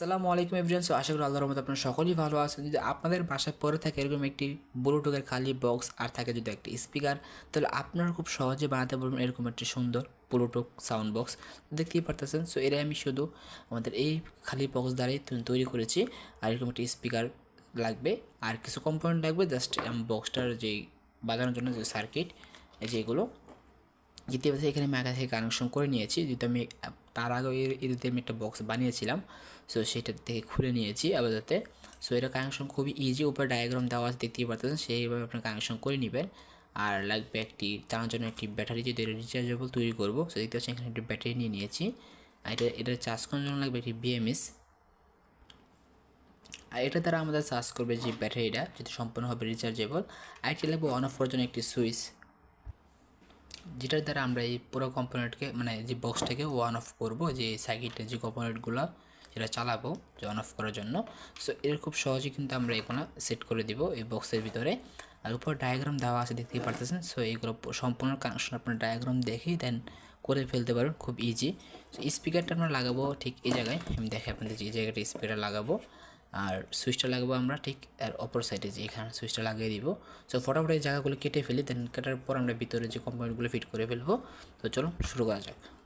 আসসালামু আলাইকুম everyone so আশা করি আল্লাহর রহমতে আপনারা সকলেই ভালো আছেন। যদি আপনাদের বাসায় পরে থাকে এরকম একটি ব্লুটুথের খালি বক্স আর থাকে যদি একটি স্পিকার তাহলে আপনারা খুব সহজে বানাতে পারবেন এরকম একটি সুন্দর ব্লুটুথ সাউন্ড বক্স দেখতেই পারতেছেন? সো এটাই আমি শুধু আমাদের এই খালি বক্স দ্বারাই তৈরি করেছি। আর এরকম একটি স্পিকার লাগবে। আর কিছু কম্পোনেন্ট লাগবে জাস্ট বক্সটার যেই বাজানোর জন্য যে সার্কিট যেগুলো দ্বিতীয় এখানে আমি আগে থেকে কানেকশন করে নিয়েছি। যেহেতু আমি, তার আগে এর এতে আমি একটা বক্স বানিয়েছিলাম। সো সেটা থেকে খুলে নিয়েছি আপাতত। সো এটা কানেকশন খুবই ইজি উপরে ডায়াগ্রাম দেওয়া আছে, দেখতেই পারতেছেন, সেইভাবে আপনি কানেকশন করে নেবেন। আর লাগবে একটি, তার জন্য একটি ব্যাটারি যদি এটা রিচার্জেবল তৈরি করব। সো দেখতে পাচ্ছেন, এখানে একটি ব্যাটারি নিয়ে নিয়েছি। আর এটা এটা চার্জ করার জন্য লাগবে একটি বিএমএস আর এটা দ্বারা আমাদের চার্জ করবে যে ব্যাটারিটা যেটা সম্পূর্ণভাবে রিচার্জেবল আর একটি লাগবে অন অফ করার জন্য একটি সুইচ যেটার দ্বারা আমরা এই পুরো কম্পোনেন্টকে মানে যে বক্সটাকে ওয়ান অফ করব, যে সার্কিটের যে কম্পোনেন্টগুলো যেটা চালাবো, যে অন অফ করার জন্য। সো এর খুব সহজে কিন্তু আমরা এগুলো সেট করে দিব এই বক্সের ভিতরে। আর উপর ডায়াগ্রাম দেওয়া আছে, দেখতেই পারতেছেন? সো এইগুলো সম্পূর্ণ কানেকশন আপনার ডায়াগ্রাম দেখেই দেন করে ফেলতে পারবেন, খুব ইজি সো স্পিকারটা আমরা লাগাবো ঠিক এই জায়গায়। আমি দেখে আপনাদের যে এই জায়গাটা স্পিকার লাগাবো। আর সুইচটা লাগাবো আমরা ঠিক আর অপর সাইডে যে এখানে সুইচটা লাগিয়ে দিব। সো ফটাফট এই জায়গাগুলো কেটে ফেলি দেন কাটার পর আমরা ভিতরে যে কম্পোনেন্টগুলো ফিট করে ফেলব। তো চলো, শুরু করা যাক।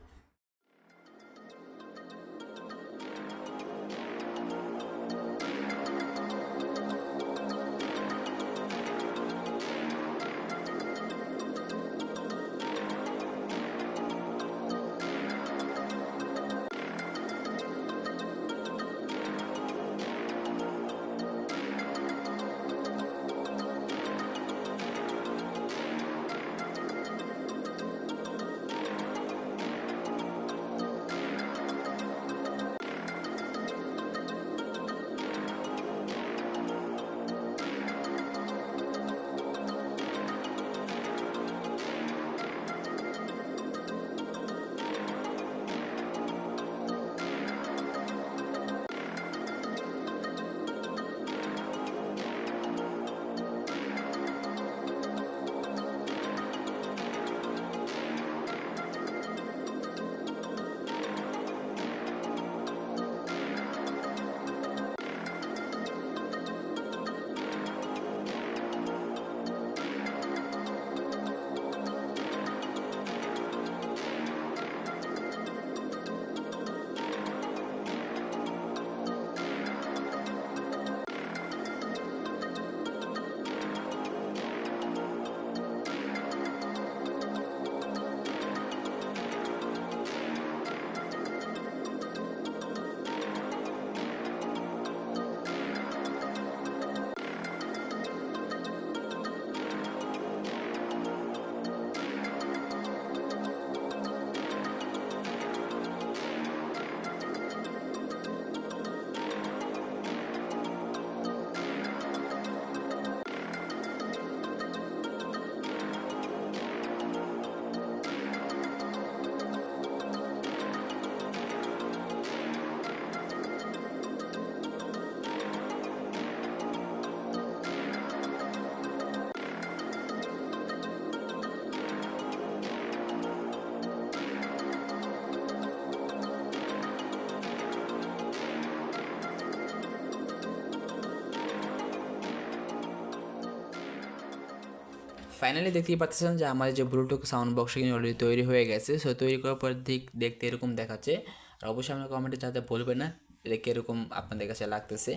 ফাইনালি দেখতেই পাচ্ছেন যে আমাদের যে ব্লুটুথ সাউন্ড বক্স কিন্তু অলরেডি তৈরি হয়ে গেছে। সো তৈরি করার পর দিক দেখতে এরকম দেখাচ্ছে। আর অবশ্যই আপনার কমেন্টে যাতে বলবেন না এটা কীরকম আপনাদের কাছে লাগতেছে।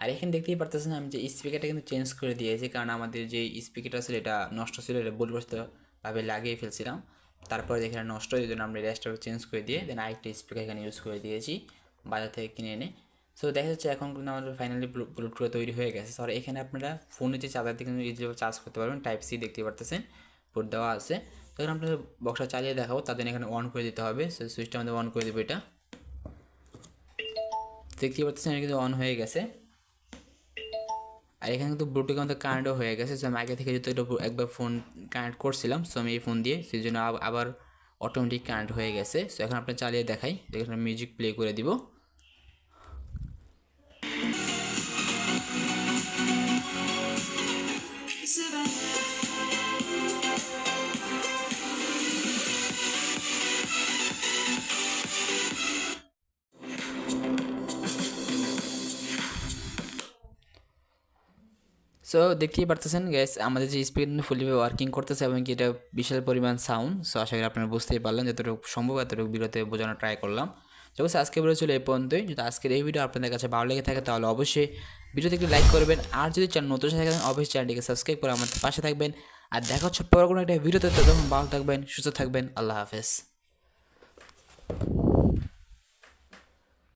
আর এখানে দেখতেই পারতেছেন আমি যে স্পিকারটা কিন্তু চেঞ্জ করে দিয়েছি। কারণ আমাদের যে স্পিকারটা ছিল, এটা নষ্ট ছিল, এটা ভাবে লাগিয়ে ফেলছিলাম। তারপরে এখানে নষ্ট, এই জন্য আমরা রেস্টার চেঞ্জ করে দিয়ে দেন আরেকটা স্পিকার এখানে ইউজ করে দিয়েছি, বাজার থেকে কিনে এনে। সো দেখা যাচ্ছে এখন কিন্তু আমাদের ফাইনালি ব্লুটুথ তৈরি হয়ে গেছে। সো এখানে আপনারা ফোনে যে চার্জার থেকে কিন্তু ইজিভাবে চার্জ করতে পারবেন। টাইপ সি দেখতে পারতেছেন পোর্ট দেওয়া আছে। তখন আপনাদের বক্সটা চালিয়ে দেখাবো তাদের এখানে অন করে দিতে হবে। সো সুইচটা আমাদের অন করে দেবো এটা। দেখতে পাচ্ছেন কিন্তু অন হয়ে গেছে। আর এখানে কিন্তু ব্লুটুথ আমাদের কানেক্টও হয়ে গেছে। সো আমি আগে থেকে যেহেতু এটা একবার ফোন কানেক্ট করছিলাম সো আমি এই ফোন দিয়ে, সেই জন্য আব- আবার অটোমেটিক কানেক্ট হয়ে গেছে। সো এখন আপনার চালিয়ে দেখাই। এখানে মিউজিক প্লে করে দিব। সো দেখতেই পারতেছেন গ্যাস আমাদের যে স্পিড ফুলিভাবে ওয়ার্কিং করতেছে এবং কি এটা বিশাল পরিমাণ সাউন্ড সো আশা করি আপনারা বুঝতেই পারলেন যতটুকু সম্ভব, এতটুকু বিরতে বোঝানোর ট্রাই করলাম। অবশ্যই আজকে ভিডিও ছিল এই পর্যন্তই। যদি আজকের এই ভিডিও আপনাদের কাছে ভালো লেগে থাকে, তাহলে অবশ্যই ভিডিওতে একটু লাইক করবেন। আর যদি চ্যানেল নতুন সাথে থাকেন, অবশ্যই চ্যানেলটিকে সাবস্ক্রাইব করে আমাদের পাশে থাকবেন। আর দেখা হচ্ছে পরে কোনো একটা ভিডিওতে তখন ভালো থাকবেন, সুস্থ থাকবেন, আল্লাহ হাফেজ।